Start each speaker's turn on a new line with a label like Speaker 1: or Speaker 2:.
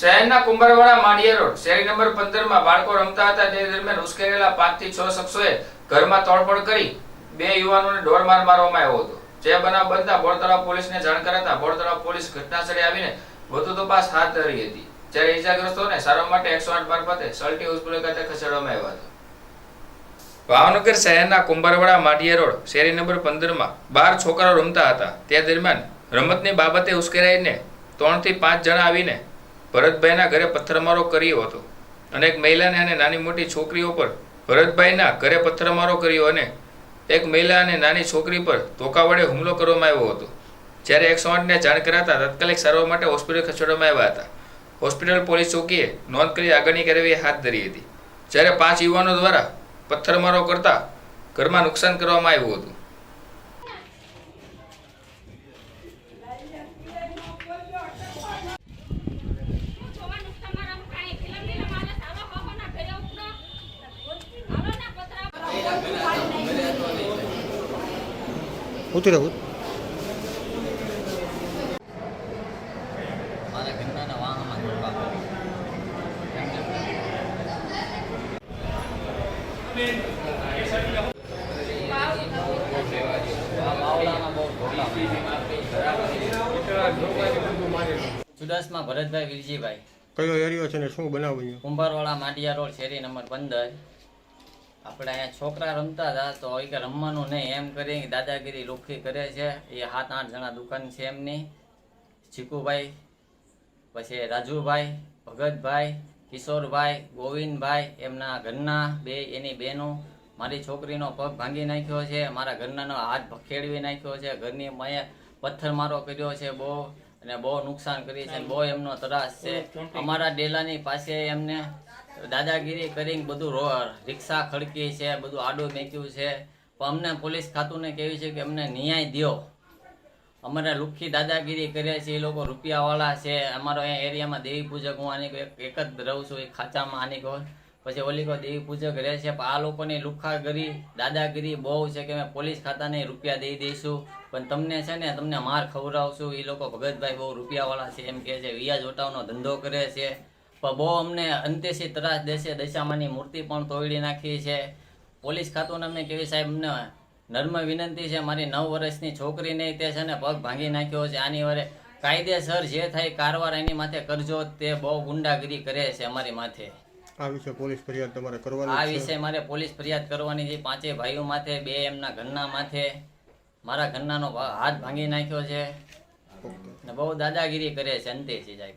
Speaker 1: શહેરના કુંભારવાડા માળિયા રોડ, શેરી નંબર પંદરમાં બાળકો રમતા હતા. તે દરમિયાન ઉશ્કેરેલા પાંચથી છ શખ્સોએ ઘરમાં તોડફોડ કરી બે યુવાનોને ઢોરમાર મારવામાં આવ્યો હતો. જે બનાવ બનતા બોરતળાવ પોલીસને જાણ કરાતા બોરતળાવ પોલીસ ઘટનાસ્થળે આવીને વધુ તપાસ હાથ ધરી હતી. જ્યારે ઈજાગ્રસ્તોને સારવાર માટે એકસો આઠ મારફતે સલટી હોસ્પિટલ ખાતે ખસેડવામાં આવ્યા હતા. ભાવનગર શહેરના કુંભારવાડા માઢિયા રોડ, શેરી નંબર પંદરમાં બાર છોકરાઓ રમતા હતા. તે દરમિયાન રમતની બાબતે ઉશ્કેરાઈને ત્રણથી પાંચ જણા આવીને ભરતભાઈના ઘરે પથ્થરમારો કર્યો હતો. અને એક મહિલાને અને નાની મોટી છોકરીઓ પર ભરતભાઈના ઘરે પથ્થરમારો કર્યો અને એક મહિલા અને નાની છોકરી પર ધોકા વડે હુમલો કરવામાં આવ્યો હતો. જ્યારે એકસો આઠને જાણ કરાતા તાત્કાલિક સારવાર માટે હોસ્પિટલ ખસેડવામાં આવ્યા હતા. હોસ્પિટલ પોલીસ ચોકીએ નોંધ કરી આગળની કાર્યવાહી હાથ ધરી હતી. જ્યારે પાંચ યુવાનો દ્વારા પથ્થરમારો કરતા ઘરમાં નુકસાન કરવામાં આવ્યું હતું
Speaker 2: જોવાનું તમારા કાંઈ ફિલ્મ નહીં મારે સારો હોવો ના ઘરે ઉપનો હાલો ના પતરા
Speaker 3: ઉતરે ઉત
Speaker 4: મારા ઘરના વાહનમાં ગરબા બાવલામાં બહુ ઢોકળા સુદાસમાં ભરતભાઈ વિરજીભાઈ.
Speaker 3: કયો એરિયો છે ને શું બનાવ્યું
Speaker 4: કુંભારવાળા માડિયા રોડ શેરી નંબર પંદર. આપણે અહીંયા છોકરા રમતા હતા તો એ કે રમવાનું નહીં એમ કરી દાદાગીરી લુખી કરે છે. એ સાત આઠ જણા દુકાન છે એમની. ચીકુભાઈ પછી રાજુભાઈ ભગતભાઈ કિશોરભાઈ ગોવિંદભાઈ એમના ઘરના બે એની બહેનો. મારી છોકરીનો પગ ભાંગી નાખ્યો છે મારા ઘરનાનો હાથ ખેડવી નાખ્યો છે ઘરની મેં પથ્થરમારો કર્યો છે બહુ અને બહુ નુકસાન કરી છે બહુ એમનો ત્રાસ છે. અમારા ડેલાની પાસે એમને દાદાગીરી કરીને બધું રિક્ષા ખડકી છે, બધું આડું મેક્યું છે. પણ અમને પોલીસ ખાતુંને કેવી છે કે અમને ન્યાય દ્યો. અમારે લુખ્ખી દાદાગીરી કરે છે, એ લોકો રૂપિયાવાળા છે. અમારો અહીંયા એરિયામાં દેવી પૂજક, હું આની એક જ રહું છું એ ખાચામાં આની કહો પછી ઓલી કહો દેવી પૂજક રહે છે, પણ આ લોકોની લુખ્ખાગીરી દાદાગીરી બહુ છે કે અમે પોલીસ ખાતાને રૂપિયા દઈ દઈશું. પણ તમને છે ને, તમને માર ખવડાવશું. એ લોકો ભગતભાઈ બહુ રૂપિયાવાળા છે, એમ કહે છે, વ્યાજ ઓટાવનો ધંધો કરે છે. પણ બહુ અમને અંતેશી ત્રાસ દેશે દશામાની મૂર્તિ પણ તોડી નાખી છે. પોલીસ ખાતું અમને કેવી સાહેબ અમને નર્મ વિનંતી છે મારી નવ વર્ષની છોકરીને તે છે ને પગ ભાંગી નાખ્યો છે. આની વારે કાયદેસર જે થાય કારવાર એની માથે કરજો તે બહુ ગુંડાગીરી કરે છે અમારી માથે.
Speaker 3: આ વિશે પોલીસ ફરિયાદ તમારે કરવાની આ
Speaker 4: વિશે મારે પોલીસ ફરિયાદ કરવાની છે. પાંચે ભાઈઓ માથે બે એમના ઘરના માથે. મારા ઘરનાનો હાથ ભાંગી નાખ્યો છે. ને બહુ દાદાગીરી કરે છે અંતે છે સાહેબ.